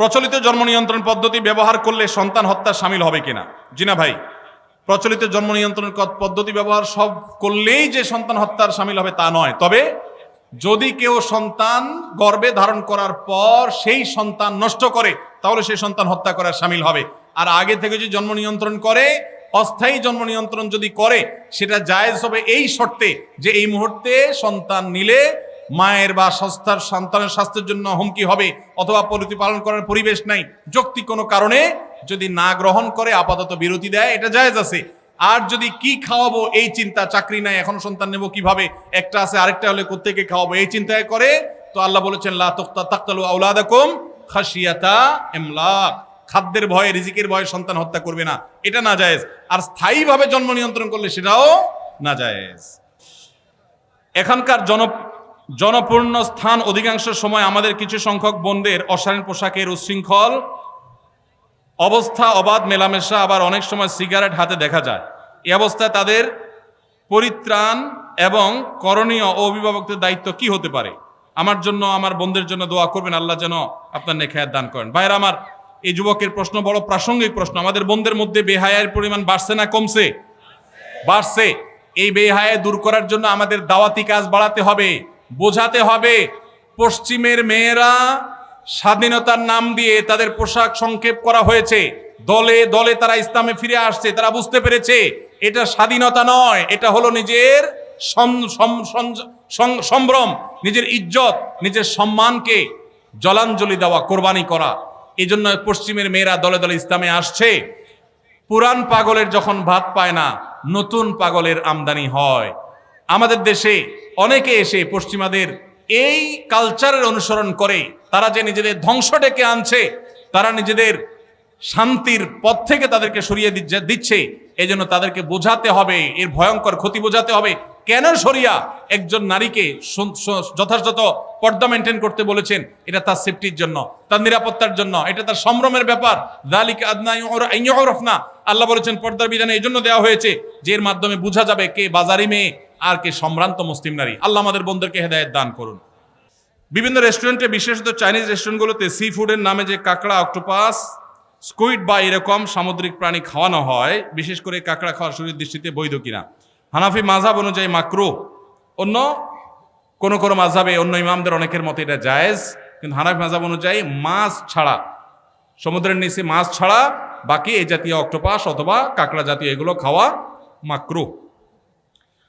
প্রচলিত জন্ম নিয়ন্ত্রণ পদ্ধতি ব্যবহার করলে সন্তান হত্যা সামিল হবে কিনা? জিনা ভাই, প্রচলিত জন্ম নিয়ন্ত্রণ পদ্ধতি ব্যবহার সব করলেই যে সন্তান হত্যার সামিল হবে তা নয়। তবে যদি কেউ সন্তান গর্ভে ধারণ করার পর সেই সন্তান নষ্ট করে, তাহলে সেই সন্তান হত্যা করার সামিল হবে। আর আগে থেকে যদি জন্ম নিয়ন্ত্রণ করে, অস্থায়ী জন্ম নিয়ন্ত্রণ যদি করে, সেটা জায়েজ হবে এই শর্তে যে এই মুহূর্তে সন্তান নিলে মায়ের বা সংস্থার সন্তানের স্বাস্থ্যের জন্য হুমকি হবে অথবা প্রতিপালন করার পরিবেশ নাই। যৌক্তিক কোনো কারণে যদি না গ্রহণ করে আপাতত বিরতি দেয়, এটা জায়েজ আছে। আর যদি কি খাওয়াবো এই চিন্তা, চাকরি নাই, এখন সন্তান নেব কীভাবে? একটা আছে, আরেকটা হলে কোত্থেকে খাওয়াবো? এই চিন্তায় করে তো আল্লাহ বলেছেন, লা তুক্তা তাক্তালু আউলাদাকুম খাশিয়াতা ইমলাক। খাদ্যের ভয়ে, রিজিকের ভয়ে সন্তান হত্যা করবে না। এটা না জায়েজ। আর স্থায়ীভাবে জন্ম নিয়ন্ত্রণ করলে সেটাও না জায়েজ। এখানকার জন জনপূর্ণ স্থান অধিকাংশ সময় আমাদের কিছু সংখ্যক বোনদের অশালীন পোশাকের উচ্ছৃঙ্খল, অবস্থা অবাধ, মেলামেশা, আবার অনেক সময় সিগারেট হাতে দেখা যায়। এই অবস্থায় তাদের পরিত্রাণ এবং করণীয় ও অভিভাবকদের দায়িত্ব কি হতে পারে? আমার জন্য, আমার বোনদের জন্য দোয়া করবেন, আল্লাহ যেন আপনার নেখায়াত দান করেন। ভাইরা আমার এই যুবকের প্রশ্ন বড় প্রাসঙ্গিক প্রশ্ন। আমাদের বোনদের মধ্যে বেহায়ের পরিমাণ বাড়ছে না কমছে? বাড়ছে। এই বেহায়ে দূর করার জন্য আমাদের দাওয়াতি কাজ বাড়াতে হবে। বোঝাতে হবে। পশ্চিমের মেয়েরা স্বাধীনতার নাম দিয়ে তাদের পোশাক সংক্ষেপ করা হয়েছে। দলে দলে তারা ইসলামে ফিরে আসছে, তারা বুঝতে পেরেছে, এটা স্বাধীনতা নয়, এটা হলো নিজের সম্ভ্রম, নিজের ইজ্জত, নিজের সম্মানকে জলাঞ্জলি দেওয়া, কোরবানি করা। এই জন্য পশ্চিমের মেয়েরা দলে দলে ইসলামে আসছে। পুরান পাগলের যখন ভাত পায় না, নতুন পাগলের আমদানি হয়। আমাদের দেশে অনেকে এসে পশ্চিমাদের এই কালচারের অনুসরণ করে, তারা যে নিজেদের ধ্বংস ডেকে আনছে, তারা নিজেদের শান্তির পথ থেকে তাদেরকে সরিয়ে দিচ্ছে- এই জন্য তাদেরকে বোঝাতে হবে, এর ভয়ঙ্কর ক্ষতি বোঝাতে হবে। কেন সরিয়া একজন নারীকে যথাযথ পর্দা মেনটেন করতে বলেছেন? এটা তার সেফটির জন্য, তার নিরাপত্তার জন্য, এটা তার সম্ভ্রমের ব্যাপার। দালিকা আদনা আল্লাহ বলেছেন, পর্দার বিধানে এই জন্য দেওয়া হয়েছে যে এর মাধ্যমে বোঝা যাবে কে বাজারি মেয়ে আর কে সম্ভ্রান্ত মুসলিম নারী। আল্লাহ আমাদের বন্ধুদেরকে হেদায়ত দান করুন। বিভিন্ন রেস্টুরেন্টে বিশেষত চাইনিজ রেস্টুরেন্টগুলোতে সি ফুডের নামে যে কাঁকড়া অক্টোপাস স্কুইড বা এরকম সামুদ্রিক প্রাণী খাওয়ানো হয়, বিশেষ করে কাঁকড়া খাওয়ার শরীর দৃষ্টিতে বৈধ কিনা। হানাফি মাঝাব অনুযায়ী মাকরু। অন্য কোন কোন মাঝাবে অন্য ইমামদের অনেকের মতে এটা জায়েজ, কিন্তু হানাফি মাঝাব অনুযায়ী মাছ ছাড়া, সমুদ্রের নিচে মাছ ছাড়া বাকি এই জাতীয় অক্টোপাস অথবা কাঁকড়া জাতীয় এগুলো খাওয়া মাকরু।